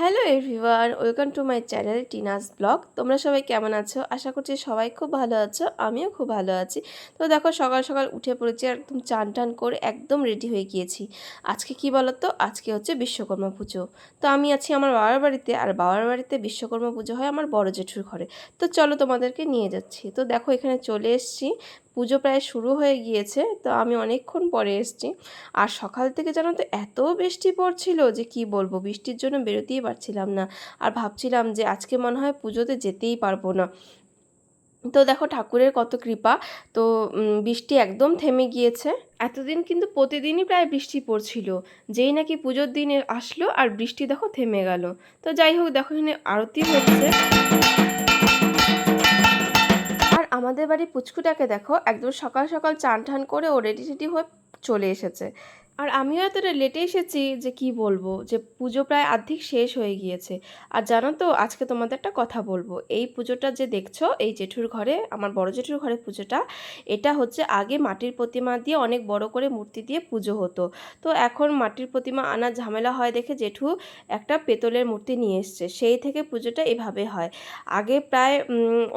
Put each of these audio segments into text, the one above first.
Hello everyone, welcome to my channel Tina's blog. তোমরা সবাই কেমন আছো? আশা করছি সবাই খুব ভালো আছো, আমিও খুব ভালো আছি। তো দেখো, সকাল সকাল উঠে পড়েছি আর একদম চান টান করে একদম রেডি হয়ে গিয়েছি। আজকে কি বলো তো আজকে হচ্ছে বিশ্বকর্মা পুজো। তো আমি আছি আমার বাবার বাড়িতে, আর বাবার বাড়িতে বিশ্বকর্মা পুজো হয় আমার বড় জেঠুর ঘরে। তো চলো তোমাদেরকে নিয়ে যাচ্ছি। তো দেখো, এখানে চলে এসেছি। পুজো প্রায় শুরু হয়ে গিয়েছে, তো আমি অনেকক্ষণ পরে এসেছি। আর সকাল থেকে জানো তো এত বৃষ্টি পড়ছিল যে কি বলব, বৃষ্টির জন্য বেরোতেই পারছিলাম না। আর ভাবছিলাম যে আজকে মনে হয় পুজোতে যেতেই পারব না। তো দেখো ঠাকুরের কত কৃপা, তো বৃষ্টি একদম থেমে গিয়েছে। এতদিন কিন্তু প্রতিদিনই প্রায় বৃষ্টি পড়ছিল, যেই নাকি পুজোর দিনে আসলো আর বৃষ্টি দেখো থেমে গেল। তো যাই হোক, দেখো এখানে আরতি হচ্ছে। আমাদের বাড়ির পুচকুটাকে দেখো, একদম সকাল সকাল চান টান করে ও রেডি টেডি হয়ে চলে এসেছে। আর আমিও এতটা লেটে এসেছি যে কি বলব? যে পুজো প্রায় আর্ধেক শেষ হয়ে গিয়েছে। আর জানো তো, আজকে তোমাদের একটা কথা বলব। এই পুজোটা যে দেখছ, এই জেঠুর ঘরে, আমার বড় জেঠুর ঘরে পুজোটা, এটা হচ্ছে আগে মাটির প্রতিমা দিয়ে অনেক বড় করে মূর্তি দিয়ে পুজো হতো। তো এখন মাটির প্রতিমা আনার ঝামেলা হয় দেখে জেঠু একটা পেতলের মূর্তি নিয়ে এসছে। সেই থেকে পুজোটা এভাবে হয়। আগে প্রায়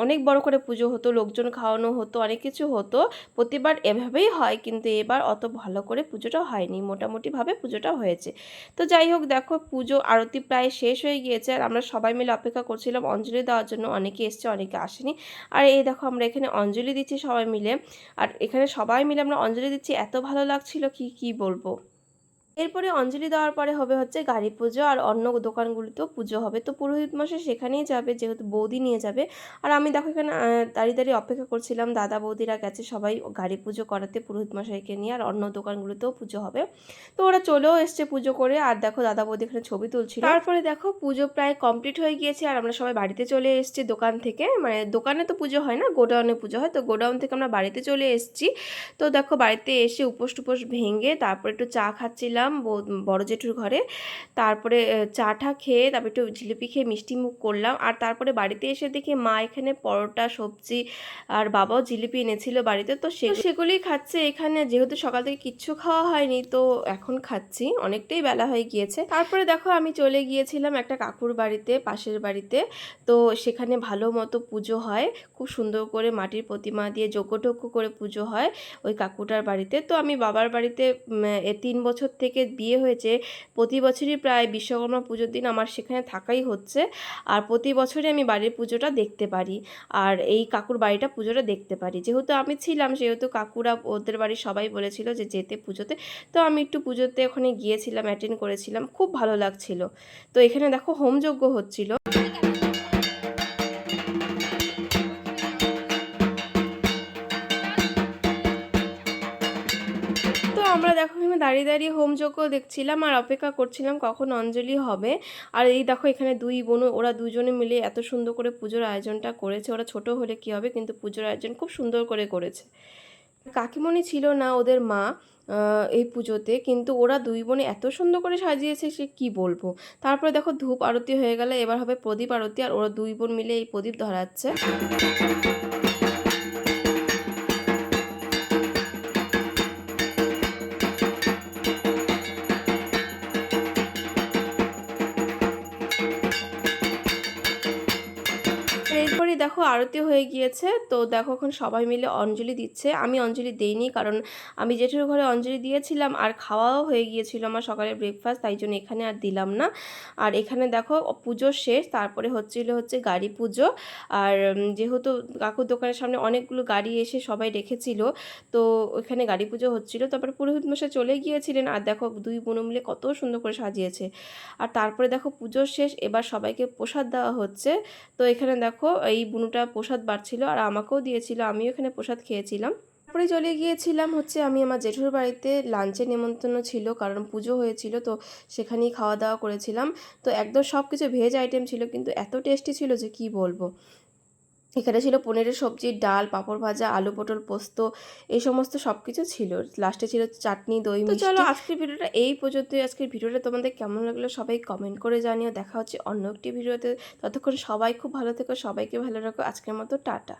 অনেক বড় করে পুজো হতো, লোকজন খাওয়ানো হতো, অনেক কিছু হতো। প্রতিবার এভাবেই হয়, কিন্তু এবার অত ভালো করে পুজোটা হয়নি। মোটামুটিভাবে পুজোটা হয়েছে। তো যাই হোক, দেখো পুজো, আরতি প্রায় শেষ হয়ে গিয়েছে আর আমরা সবাই মিলে অপেক্ষা করছিলাম অঞ্জলি দেওয়ার জন্য। অনেকে এসছে, অনেকে আসেনি। আর এই দেখো আমরা এখানে অঞ্জলি দিচ্ছি সবাই মিলে। আর এখানে সবাই মিলে আমরা অঞ্জলি দিচ্ছি। এত ভালো লাগছিল কি কি বলব? এরপরে অঞ্জলি দেওয়ার পরে হবে হচ্ছে গাড়ি পুজো আর অন্য দোকানগুলিতেও পুজো হবে। তো পুরোহিত মশাই সেখানেই যাবে, যেহেতু বৌদি নিয়ে যাবে। আর আমি দেখো এখানে দাঁড়িয়ে দাঁড়িয়ে অপেক্ষা করছিলাম। দাদা বৌদিরা গেছে সবাই গাড়ি পুজো করাতে পুরোহিত মশাইকে নিয়ে, আর অন্য দোকানগুলোতেও পুজো হবে। তো ওরা চলেও এসছে পুজো করে, আর দেখো দাদা বৌদি এখানে ছবি তুলছিল। তারপরে দেখো পুজো প্রায় কমপ্লিট হয়ে গিয়েছে, আর আমরা সবাই বাড়িতে চলে এসেছি দোকান থেকে। মানে দোকানে তো পুজো হয় না, গোডাউনে পুজো হয়। তো গোডাউন থেকে আমরা বাড়িতে চলে এসেছি। তো দেখো বাড়িতে এসে উপোস টুপোস ভেঙে তারপরে একটু চা খাচ্ছিলাম। বৌ- বড় জেঠুর ঘরে। তারপরে চাটা খেয়ে তারপরে একটু জিলিপি খেয়ে মিষ্টি মুখ করলাম। আর তারপরে বাড়িতে এসে দেখি মা এখানে পরোটা, সবজি আর বাবাও জিলিপি এনেছিল বাড়িতে। তো সে সেগুলোই খাচ্ছে এখানে, যেহেতু সকাল থেকে কিচ্ছু খাওয়া হয়নি, তো এখন খাচ্ছি। অনেকটাই বেলা হয়ে গিয়েছে। তারপরে দেখো আমি চলে গিয়েছিলাম একটা কাকুর বাড়িতে, পাশের বাড়িতে। তো সেখানে ভালো মতো পুজো হয়। খুব সুন্দর করে মাটির প্রতিমা দিয়ে যজ্ঞটজ্ঞ করে পুজো হয় ওই কাকুটার বাড়িতে। তো আমি বাবার বাড়িতে তিন বছর থেকে বিয়ে হয়েছে, প্রতি বছরই প্রায় বিশ্বকর্মা পুজোর দিন আমার সেখানে থাকাই হচ্ছে। আর প্রতি বছরই আমি বাড়ির পুজোটা দেখতে পারি। আর এই কাকুর বাড়িটা পুজোটা দেখতে পারি। যেহেতু আমি ছিলাম, সেহেতু কাকুরা ওদের বাড়ির সবাই বলেছিল যে যেতে পুজোতে। তো আমি একটু পুজোতে ওখানে গিয়েছিলাম অ্যাটেন্ড করেছিলাম। খুব ভালো লাগছিল। তো এখানে দেখো, হোমযজ্ঞ হচ্ছিল। দাঁড়িয়ে দাঁড়িয়ে হোমযজ্ঞ দেখছিলাম আর অপেক্ষা করছিলাম কখন অঞ্জলি হবে। আর এই দেখো এখানে দুই বোন ওরা দুজনে মিলে এত সুন্দর করে পুজোর আয়োজনটা করেছে। ওরা ছোট হলে কি হবে? কিন্তু পুজোর আয়োজন খুব সুন্দর করে করেছে। কাকিমণি ছিল না ওদের মা এই পুজোতে, কিন্তু ওরা দুই বোনে এত সুন্দর করে সাজিয়েছে সে কি বলব? তারপরে দেখো ধূপ আরতি হয়ে গেলে, এবার হবে প্রদীপ আরতি, আর ওরা দুই বোন মিলে এই প্রদীপ ধরাচ্ছে। এরপরই দেখো আরতি হয়ে গিয়েছে। তো দেখো এখন সবাই মিলে অঞ্জলি দিচ্ছে। আমি অঞ্জলি দেইনি কারণ আমি জেঠুর ঘরে অঞ্জলি দিয়েছিলাম আর খাওয়াও হয়ে গিয়েছিল আমার সকালের ব্রেকফাস্ট তাই জন্য এখানে আর দিলাম না। আর এখানে দেখো পুজো শেষ, তারপরে হচ্ছিল হচ্ছে গাড়ি পুজো। আর যেহেতু কাকুর দোকানের সামনে অনেকগুলো গাড়ি এসে সবাই রেখেছিল, তো ওখানে গাড়ি পুজো হচ্ছিল। তারপরে পুরোহিত মশাই চলে গিয়েছিলেন আর দেখো দুই বোন মিলে কত সুন্দর করে সাজিয়েছে। আর তারপরে দেখো পুজো শেষ, এবার সবাইকে প্রসাদ দেওয়া হচ্ছে। তো এখানে দেখো এই বুনুটা প্রসাদ বাড়ছিল আর আমাকেও দিয়েছিল, আমিও এখানে প্রসাদ খেয়েছিলাম। তারপরে চলে গিয়েছিলাম হচ্ছে আমি আমার জেঠুর বাড়িতে, লাঞ্চের নেমন্তন্ন ছিল কারণ পুজো হয়েছিল, তো সেখানেই খাওয়া দাওয়া করেছিলাম। তো একদম সব কিছু ভেজ আইটেম ছিল, কিন্তু এত টেস্টি ছিল যে কি বলব? এখানে ছিল পনিরের সবজি ডাল পাঁপড় ভাজা আলু পটল পোস্ত এই সমস্ত সব কিছু ছিল। লাস্টে ছিল চাটনি দই তো চলো আজকের ভিডিওটা এই পর্যন্তই। আজকের ভিডিওটা তোমাদের কেমন লাগল সবাই কমেন্ট করে জানিও। দেখা হচ্ছে অন্য একটি ভিডিওতে। ততক্ষণ সবাই খুব ভালো থেকো সবাইকে ভালো রাখো। আজকের মতো টাটা।